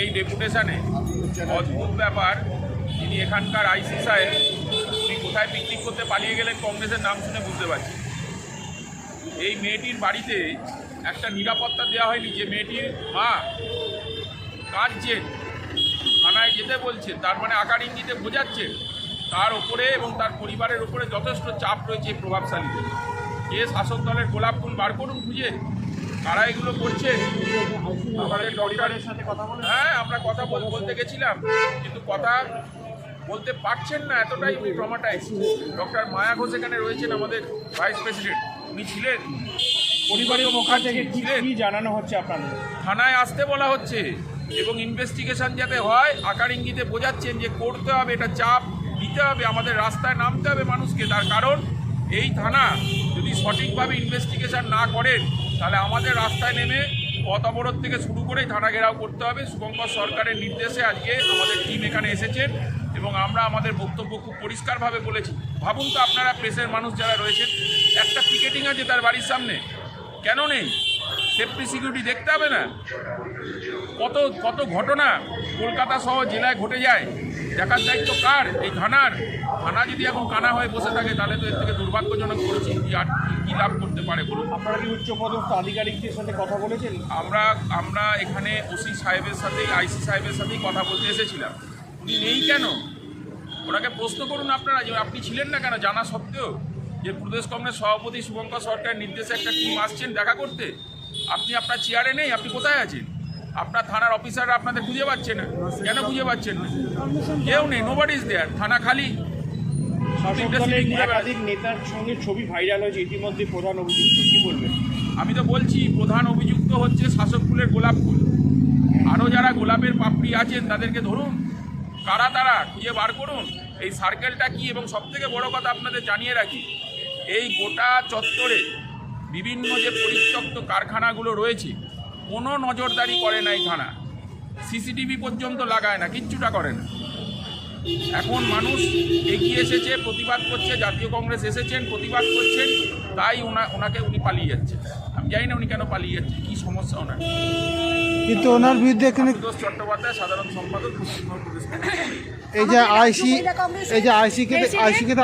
এই ডেপুটেশনে অদ্ভুত ব্যাপার। তিনি এখানকার আইসি সাহেব উনি কোথায় পিকনিক করতে পালিয়ে গেলেন কংগ্রেসের নাম শুনে বুঝতে পারছি। এই মেয়েটির বাড়িতে একটা নিরাপত্তা দেওয়া হয়নি যে মেয়েটির মা কাঁদছেন থানায় যেতে বলছেন তার মানে আকার ইঙ্গিতে বোঝাচ্ছেন তার ওপরে এবং তার পরিবারের ওপরে যথেষ্ট চাপ রয়েছে এই প্রভাবশালীদের। কে শাসক দলের গোলাপ ফুল বার করুন খুঁজে কারা এগুলো করছে। আমাদের ডক্টরের সাথে কথা বলে হ্যাঁ আমরা কথা বল- বলতে গেছিলাম কিন্তু কথা বলতে পারছেন না এতটাই উনি ট্রমাটাইজ ডক্টর মায়া ঘোষ এখানে রয়েছেন আমাদের ভাইস প্রেসিডেন্ট উনি ছিলেন পরিবারের পক্ষ থেকে ছিলেন। কি জানানো হচ্ছে আপনাদের? থানায় আসতে বলা হচ্ছে এবং ইনভেস্টিগেশন যাতে হয় আকার ইঙ্গিতে বোঝাচ্ছেন যে করতে হবে এটা চাপ দিতে হবে আমাদের রাস্তায় নামতে হবে মানুষকে। তার কারণ এই থানা যদি সঠিকভাবে ইনভেস্টিগেশন না করেন তাহলে আমাদের রাস্তায় নেমে পথ অবরোধ থেকে শুরু করেই থানা ঘেরাও করতে হবে। শুভঙ্কর সরকারের নির্দেশে আজকে আমাদের টিম এখানে এসেছেন এবং আমরা আমাদের বক্তব্য খুব পরিষ্কারভাবে বলেছি। ভাবুন তো আপনারা প্রেসের মানুষ যারা রয়েছেন, একটা টিকেটিং আছে তার বাড়ির সামনে। কেন নেই? সেফটি সিকিউরিটি দেখতে হবে না। কত কত ঘটনা কলকাতা সহ জেলায় ঘটে যায়। দেখার দায়িত্ব কার? এই থানার থানা যদি এখন কানা হয়ে বসে থাকে তাহলে তো এর থেকে দুর্ভাগ্যজনক করেছি। কি আর কী লাভ করতে পারে বলুন? আপনারা কি উচ্চপদস্থ আধিকারিকদের সাথে কথা বলেছেন? আমরা আমরা এখানে ওসি সাহেবের সাথে আইসি সাহেবের সাথেই কথা বলতে এসেছিলাম। উনি নেই কেন? ওনাকে প্রশ্ন করুন আপনারা যে আপনি ছিলেন না কেন? জানা সত্ত্বেও যে প্রদেশ কংগ্রেস সভাপতি শুভঙ্কর সরকারের নির্দেশে একটা টিম আসছেন দেখা করতে। আপনি আপনার চেয়ারে নেই আপনি কোথায় আছেন? আপনার থানার অফিসাররা আপনাদের খুঁজে পাচ্ছে না। কেন খুঁজে পাচ্ছেন না? কেউ নেই নোবডি ইজ দেয়ার থানা খালি। একাধিক নেতার সঙ্গে ছবি ভাইরাল হয়েছে ইতিমধ্যে প্রধান অভিযুক্ত কি বলবেন? আমি তো বলছি প্রধান অভিযুক্ত হচ্ছে শাসক ফুলের গোলাপ ফুল। আরও যারা গোলাপের পাপড়ি আছেন তাদেরকে ধরুন। কারা তারা খুঁজে বার করুন। এই সার্কেলটা কি? এবং সবথেকে বড় কথা আপনাদের জানিয়ে রাখি এই গোটা চত্বরে বিভিন্ন যে পরিত্যক্ত কারখানাগুলো রয়েছে কোনো নজরদারি করে না এই থানা। সিসিটিভি পর্যন্ত লাগায় না কিচ্ছুটা করে না। এখন মানুষ এগিয়ে এসেছে প্রতিবাদ করছে জাতীয় কংগ্রেস এসেছেন প্রতিবাদ করছেন তাই ওনা ওনাকে উনি পালিয়ে যাচ্ছে। আমি জানি না উনি কেন পালিয়ে যাচ্ছে কী সমস্যা ওনার। কিন্তু ওনার বিরুদ্ধে এখানে চট্টোপাধ্যায় সাধারণ সম্পাদক পশ্চিমবঙ্গ প্রদেশ। এই যে আইসি এই যে আইসিকে আইসিকে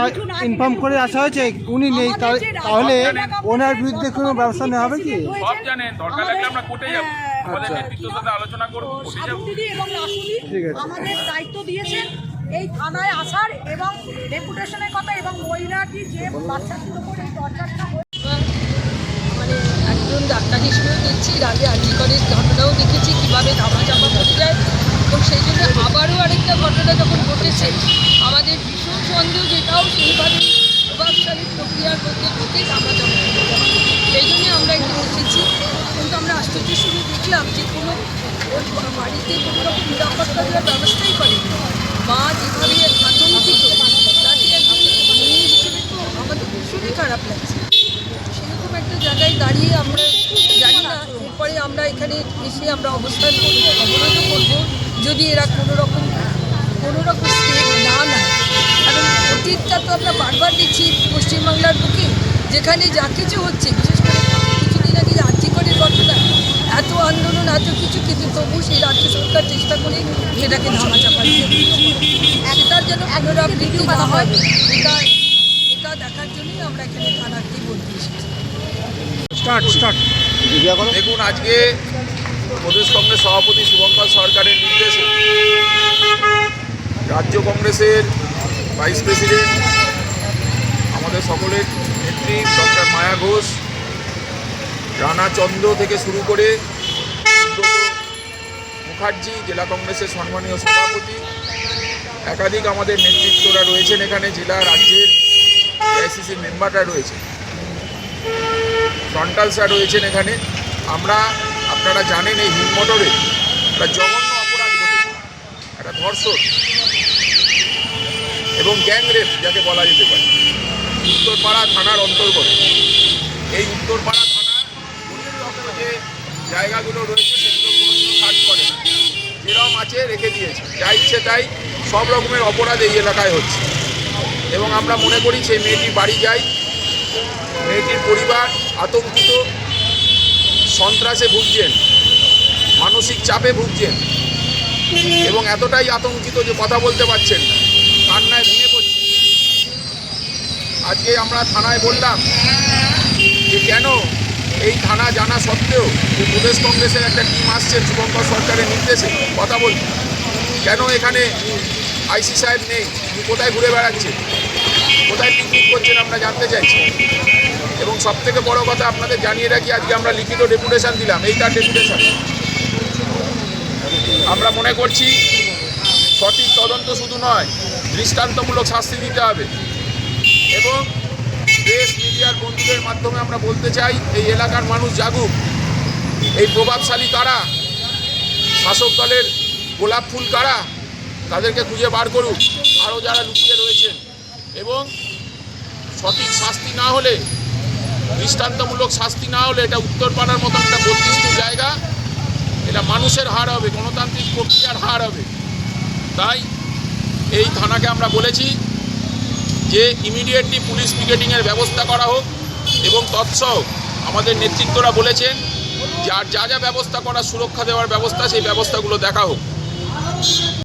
ইনফর্ম করে আসা হয়েছে উনি নেই তাহলে ওনার বিরুদ্ধে কোনো ব্যবস্থা নেওয়া হবে কি? সব জানেন দরকার লাগলে আমরা কোর্টে যাব। আমাদের নেতৃত্বের সাথে আলোচনা করব এবং দায়িত্ব দিয়েছেন এই থানায় আসার এবং ডেপুটেশনের কথা এবং মহিলাটি যে বাচ্চাটির উপর এই টর্চারটা মানে একজন ডাক্তার হিসেবেও দেখছি এর আগে সেই জন্য আবারও আরেকটা ঘটনা যখন ঘটেছে, আমাদের ভীষণ সন্দেহ যেটাও সেইভাবে প্রভাবশালী প্রক্রিয়ার মধ্যে ঘটে আমরা যায় সেই জন্য আমরা এখানে এসেছি। কিন্তু আমরা আশ্চর্যের সঙ্গে দেখলাম যে কোনো ওর বাড়িতে কোনো রকম নিরাপত্তা দেওয়ার ব্যবস্থাই করেনি মা যেভাবে আতঙ্কিত তাতে একজন মেয়ে হিসেবে তো আমাদের ভীষণই খারাপ লাগছে সেরকম একটা জায়গায় দাঁড়িয়ে আমরা জানি না এরপরে আমরা এখানে এসে আমরা অবস্থান করব অবরোধও করব যদি এরা কোনো রকম কোনো রকম স্টেপ না নেয়। কারণ অতীতটা তো আমরা বারবার দেখছি পশ্চিমবাংলার বুকে যেখানে যা কিছু হচ্ছে বিশেষ করে কিছুদিন আগে রাজ্যিকরের ঘটনা এত আন্দোলন এত কিছু কিন্তু তবু সেই রাজ্য সরকার চেষ্টা করে সেটাকে ধামাচাপা দিয়ে দিচ্ছে। সেটার যেন পুনরাবৃত্তি না হয় এটা এটা দেখার জন্যই আমরা এখানে থানাতেই বলতে এসেছি। Start start. দেখুন আজকে প্রদেশ কংগ্রেস সভাপতি শুভঙ্কর সরকারের নির্দেশে রাজ্য কংগ্রেসের ভাইস প্রেসিডেন্ট, আমাদের সকলের নেত্রী ডক্টর মায়া ঘোষ, রানা চন্দ্র থেকে শুরু করে মুখার্জি, জেলা কংগ্রেসের সম্মানীয় সভাপতি, একাধিক আমাদের নেতৃত্বরা রয়েছেন এখানে, জেলা রাজ্যের আইসিসি মেম্বাররা রয়েছে ফ্রন্টালসরা রয়েছেন এখানে। আমরা, আপনারা জানেন এই হিমমটরে একটা জঘন্য অপরাধ ঘটেছে। একটা ধর্ষণ। গ্যাংরেপ যাকে বলা যেতে পারে, উত্তরপাড়া থানার অন্তর্গত। এই উত্তরপাড়া থানা পরিত্যক্ত যে জায়গাগুলো রয়েছে, সেগুলো কাজ করে না। যেরকম আছে, রেখে দিয়েছে। যা ইচ্ছে তাই, সব রকমের অপরাধ এই এলাকায় হচ্ছে। এবং আমরা মনে করি, সেই মেয়েটির বাড়ি যাই। মেয়েটির পরিবার আতঙ্কিত, সন্ত্রাসে ভুগছেন, মানসিক চাপে ভুগছেন, এবং এতটাই আতঙ্কিত যে কথা বলতে পারছেন না। কান্নায় ভেঙে আজকে আমরা থানায় বললাম যে কেন এই থানা জানা সত্ত্বেও যে প্রদেশ কংগ্রেসের একটা টিম আসছে শুভঙ্কর সরকারের নির্দেশে কথা বলতে। কেন এখানে আইসি সাহেব নেই? কোথায় ঘুরে বেড়াচ্ছে? কোথায় পিকনিক করছেন আমরা জানতে চাইছি। এবং সব থেকে বড় কথা আপনাদের জানিয়ে রাখি, আজকে আমরা লিখিত ডেপুটেশন দিলাম, এই তার ডেপুটেশন। আমরা মনে করছি সঠিক তদন্ত শুধু নয়, দৃষ্টান্তমূলক শাস্তি দিতে হবে। এবং প্রেস মিডিয়ার বন্ধুদের মাধ্যমে আমরা বলতে চাই, এই এলাকার মানুষ জাগুক। এই প্রভাবশালী কারা? শাসক দলের গোলাপ ফুল কারা? তাদেরকে খুঁজে বার করুক। আরও যারা লুকিয়ে রয়েছেন এবং সঠিক শাস্তি না হলে, দৃষ্টান্তমূলক শাস্তি না হলে এটা উত্তরপাড়ার মতন একটা বত্রিশ জায়গা। এটা মানুষের হার হবে, গণতান্ত্রিক প্রক্রিয়ার হার হবে। তাই এই থানাকে আমরা বলেছি যে ইমিডিয়েটলি পুলিশ পিকেটিংয়ের ব্যবস্থা করা হোক এবং তৎসহ আমাদের নেতৃত্বরা বলেছেন যার যা যা ব্যবস্থা করা, সুরক্ষা দেওয়ার ব্যবস্থা, সেই ব্যবস্থাগুলো দেখা হোক।